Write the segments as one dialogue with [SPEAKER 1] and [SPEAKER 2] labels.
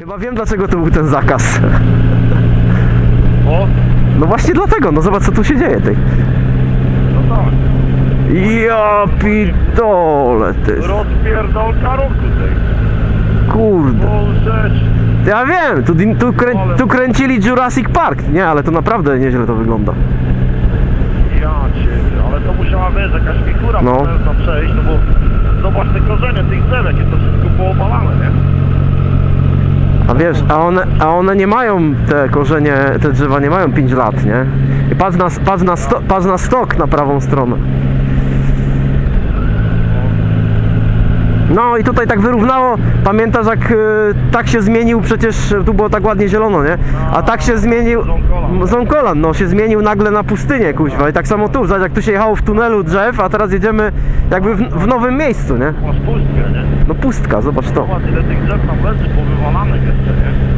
[SPEAKER 1] Chyba wiem dlaczego to był ten zakaz.
[SPEAKER 2] O,
[SPEAKER 1] No właśnie dlatego, no zobacz co tu się dzieje ty.
[SPEAKER 2] no tak.
[SPEAKER 1] Ja pitole ty.
[SPEAKER 2] Rozpierdolka roku tej.
[SPEAKER 1] Kurde.
[SPEAKER 2] Rzecz.
[SPEAKER 1] Ja wiem, tu, tu, krę, tu kręcili Jurassic Park. Nie, ale to naprawdę nieźle to wygląda.
[SPEAKER 2] Ja cię, ale to musiała, wiesz, jakaś figura
[SPEAKER 1] No.
[SPEAKER 2] przejść, no bo zobacz te korzenie tych drzew, jakie to wszystko?
[SPEAKER 1] A wiesz, a one, a one nie mają te korzenie, te drzewa nie mają 5 lat, nie? I patrz na, patrz na, sto, patrz na stok na prawą stronę. No i tutaj tak wyrównało, pamiętasz jak y, tak się zmienił, przecież tu było tak ładnie zielono, nie? A tak się zmienił,
[SPEAKER 2] Zonkolan.
[SPEAKER 1] Zonkolan, no się zmienił nagle na pustynię, kuźwa. I tak samo tu, zobacz jak tu się jechało w tunelu drzew, a teraz jedziemy jakby w, w nowym miejscu, nie?
[SPEAKER 2] Masz pustkę, nie?
[SPEAKER 1] No pustka, zobacz to.
[SPEAKER 2] Zobacz ile tych drzew tam leży powywalanych jeszcze, nie?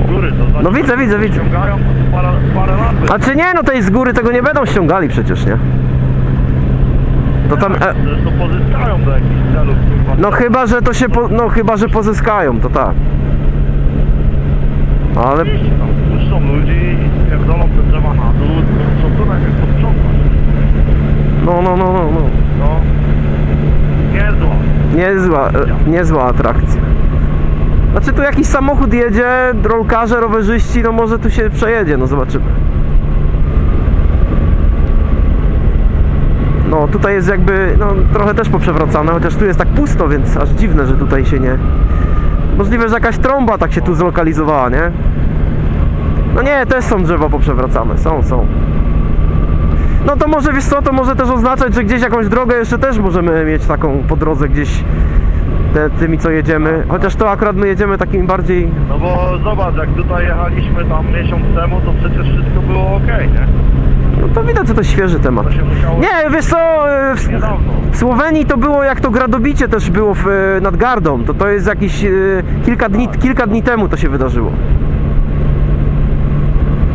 [SPEAKER 2] Do góry, to
[SPEAKER 1] No widzę, widzę, widzę.
[SPEAKER 2] Parę, parę lat.
[SPEAKER 1] A czy nie, no tej z góry tego nie będą ściągali przecież, nie? To tam, e,
[SPEAKER 2] Zresztą pozyskają do jakichś celów, kurwa.
[SPEAKER 1] no chyba, że to się, po, no chyba, że pozyskają, to tak. Ale,
[SPEAKER 2] Oczywiście tam puszczą ludzi i te drzewa na dół, szacunek jak posprzątać.
[SPEAKER 1] no, no, no, no, no.
[SPEAKER 2] No. Niezła.
[SPEAKER 1] Niezła, e, niezła atrakcja. Znaczy tu jakiś samochód jedzie, rolkarze, rowerzyści, no może tu się przejedzie, no zobaczymy. No tutaj jest jakby, no trochę też poprzewracane, chociaż tu jest tak pusto, więc aż dziwne, że tutaj się nie... Możliwe, że jakaś trąba tak się tu zlokalizowała, nie? No nie, też są drzewa poprzewracane, są, są. No to może, wiesz co, to może też oznaczać, że gdzieś jakąś drogę jeszcze też możemy mieć taką po drodze gdzieś te, tymi co jedziemy. Chociaż to akurat my jedziemy takim bardziej...
[SPEAKER 2] No bo zobacz, jak tutaj jechaliśmy tam miesiąc temu, to przecież wszystko było ok, nie?
[SPEAKER 1] No to widać, że to świeży temat.
[SPEAKER 2] To się musiało...
[SPEAKER 1] Nie, wiesz co, e, w,
[SPEAKER 2] Niedawno.
[SPEAKER 1] w Słowenii to było jak to gradobicie też było w, e, nad Gardą. To to jest jakieś e, kilka dni, kilka dni temu to się wydarzyło.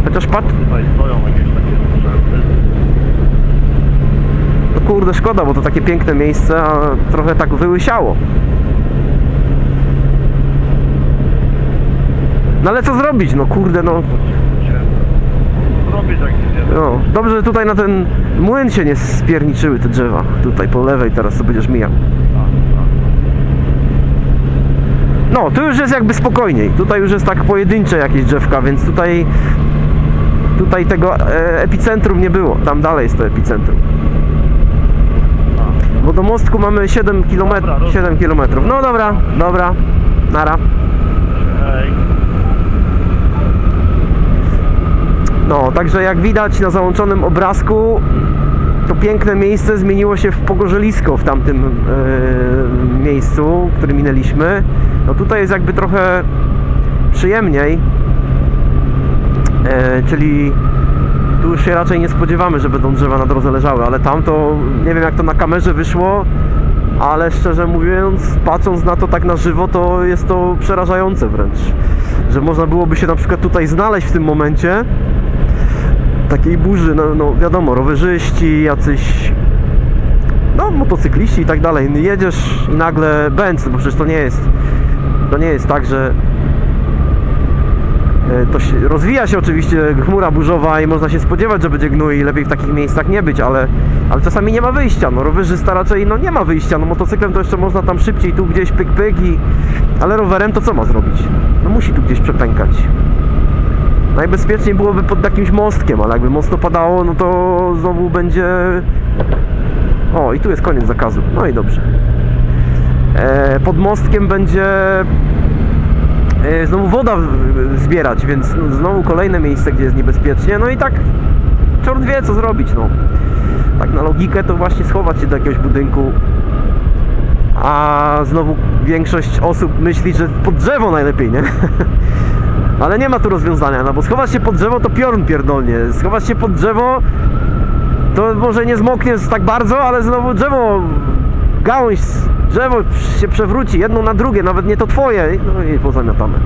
[SPEAKER 1] Chociaż patrz,
[SPEAKER 2] Tutaj stoją jakieś takie sprzęty.
[SPEAKER 1] no kurde szkoda, bo to takie piękne miejsce, a trochę tak wyłysiało. No ale co zrobić, no kurde, no,
[SPEAKER 2] jak
[SPEAKER 1] no. Dobrze, że tutaj na ten młyn się nie spierniczyły te drzewa. Tutaj po lewej teraz to będziesz mijał. No, tu już jest jakby spokojniej. Tutaj już jest tak pojedyncze jakieś drzewka, więc tutaj tutaj tego e, epicentrum nie było. Tam dalej jest to epicentrum. Bo do mostku mamy 7 km.
[SPEAKER 2] Dobra, rozumiem.
[SPEAKER 1] 7 km. No dobra, dobra. Nara. No, także jak widać na załączonym obrazku, to piękne miejsce zmieniło się w pogorzelisko w tamtym e, miejscu, który minęliśmy. No tutaj jest jakby trochę przyjemniej, e, czyli już się raczej nie spodziewamy, że będą drzewa na drodze leżały, ale tam to nie wiem jak to na kamerze wyszło, ale szczerze mówiąc, patrząc na to tak na żywo, to jest to przerażające wręcz, że można byłoby się na przykład tutaj znaleźć w tym momencie takiej burzy, no, no wiadomo, rowerzyści, jacyś no motocykliści i tak dalej. Jedziesz i nagle bęc, bo przecież to nie jest to nie jest tak, że to się, rozwija się oczywiście chmura burzowa i można się spodziewać, że będzie gnój i lepiej w takich miejscach nie być, ale, ale czasami nie ma wyjścia. No rowerzysta raczej no nie ma wyjścia. No motocyklem to jeszcze można tam szybciej, tu gdzieś pyk pyk i... Ale rowerem to co ma zrobić? No musi tu gdzieś przepękać. Najbezpieczniej byłoby pod jakimś mostkiem, ale jakby mocno padało, no to znowu będzie... O, i tu jest koniec zakazu. No i dobrze. E, pod mostkiem będzie e, znowu woda zbierać, więc no, znowu kolejne miejsce, gdzie jest niebezpiecznie. No i tak czort wie, co zrobić, no. Tak na logikę to właśnie schować się do jakiegoś budynku. A znowu większość osób myśli, że pod drzewo najlepiej, nie? Ale nie ma tu rozwiązania, no bo schować się pod drzewo to piorun pierdolnie. Schować się pod drzewo to może nie zmoknie tak bardzo, ale znowu drzewo, gałąź, drzewo się przewróci jedno na drugie, nawet nie to twoje. No i pozamiatane.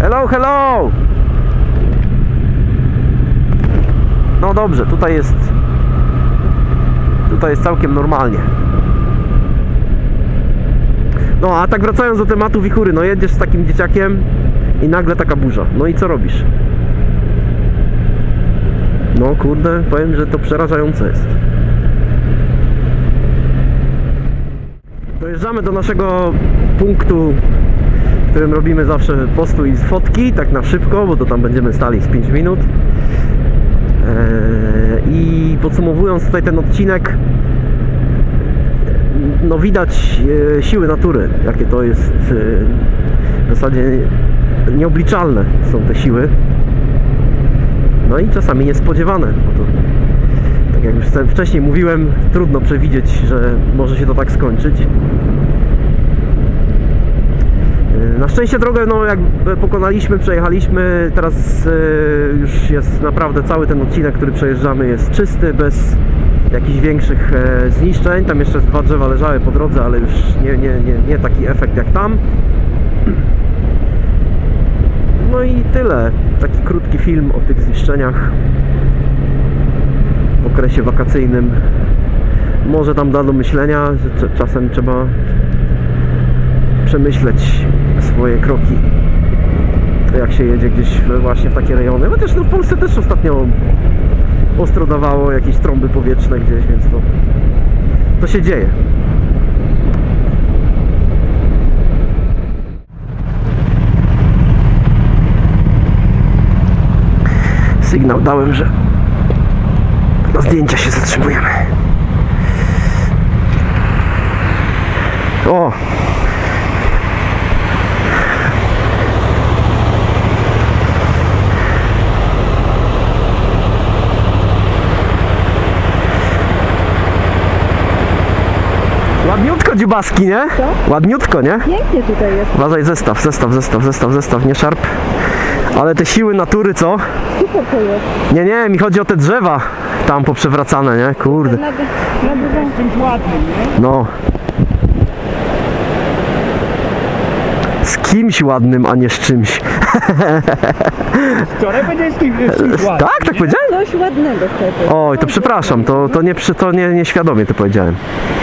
[SPEAKER 1] Hello, hello! No dobrze, tutaj jest tutaj jest całkiem normalnie. No a tak wracając do tematu wichury, no jedziesz z takim dzieciakiem i nagle taka burza. No i co robisz? No kurde, powiem, że to przerażające jest. Dojeżdżamy do naszego punktu, w którym robimy zawsze postój z fotki, tak na szybko, bo to tam będziemy stali z 5 minut. Eee, I podsumowując tutaj ten odcinek, no widać e, siły natury, jakie to jest e, w zasadzie nieobliczalne są te siły. No i czasami niespodziewane. Jak już wcześniej mówiłem, trudno przewidzieć, że może się to tak skończyć. E, Na szczęście drogę, no jak pokonaliśmy, przejechaliśmy, teraz e, już jest naprawdę cały ten odcinek, który przejeżdżamy jest czysty, bez jakichś większych e, zniszczeń. Tam jeszcze dwa drzewa leżały po drodze, ale już nie, nie, nie, nie taki efekt jak tam. No i tyle. Taki krótki film o tych zniszczeniach w okresie wakacyjnym. Może tam da do myślenia, że czasem trzeba przemyśleć swoje kroki. Jak się jedzie gdzieś właśnie w takie rejony. Chociaż no w Polsce też ostatnio ostro dawało jakieś trąby powietrzne gdzieś, więc to, to się dzieje. Sygnał dałem, że na zdjęcia się zatrzymujemy. O! Ładniutko dziubaski, nie?
[SPEAKER 3] Co?
[SPEAKER 1] Ładniutko, nie?
[SPEAKER 3] Pięknie tutaj jest,
[SPEAKER 1] Uważaj, zestaw, zestaw, zestaw, zestaw, zestaw, nie szarp. Ale te siły natury, co?
[SPEAKER 3] super to jest.
[SPEAKER 1] Nie, nie, mi chodzi o te drzewa tam poprzewracane, nie? Kurde.
[SPEAKER 3] Na, na dużą...
[SPEAKER 4] czymś ładnym, nie?
[SPEAKER 1] No. Z kimś ładnym, a nie z czymś.
[SPEAKER 4] Wczoraj powiedziałeś z kim- z kimś ładnym.
[SPEAKER 1] Tak, tak powiedziałem?
[SPEAKER 3] Coś ładnego wtedy.
[SPEAKER 1] Oj, to przepraszam, to, to, nie, to nie, nieświadomie to powiedziałem.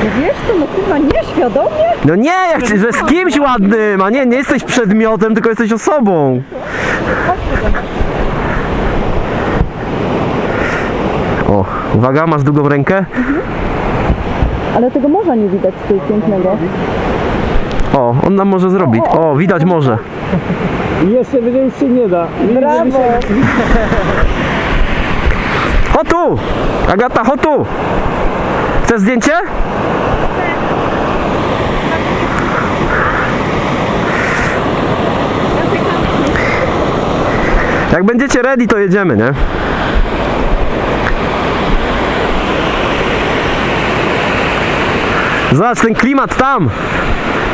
[SPEAKER 3] No wiesz co, no kurwa, nieświadomie?
[SPEAKER 1] No nie, jak, że z kimś ładnym, a nie, nie jesteś przedmiotem, tylko jesteś osobą. Uwaga, masz długą rękę?
[SPEAKER 3] Ale tego morza nie widać z tej pięknego.
[SPEAKER 1] O, on nam może zrobić. O, widać morze.
[SPEAKER 4] I jeszcze wyżej się nie da.
[SPEAKER 3] Brawo!
[SPEAKER 1] Chodź tu! Agata, chodź tu! Chcesz zdjęcie? Jak będziecie ready, to jedziemy, nie? Zobacz ten klimat tam!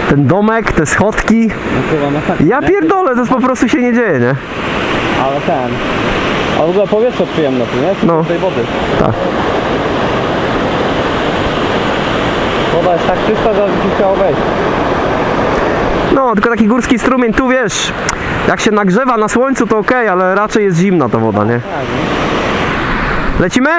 [SPEAKER 1] Ten domek, te schodki.
[SPEAKER 4] Chyba na tak.
[SPEAKER 1] Ja pierdolę, to po prostu się nie dzieje, nie?
[SPEAKER 4] Ale ten. A w ogóle powietrze przyjemne tu, nie?
[SPEAKER 1] No.
[SPEAKER 4] Z tej wody.
[SPEAKER 1] Tak.
[SPEAKER 4] Woda jest tak czysta, że aż chciało wejść.
[SPEAKER 1] No, tylko taki górski strumień, tu wiesz, jak się nagrzewa na słońcu to ok, ale raczej jest zimna ta woda, nie?
[SPEAKER 4] Tak, nie?
[SPEAKER 1] Lecimy?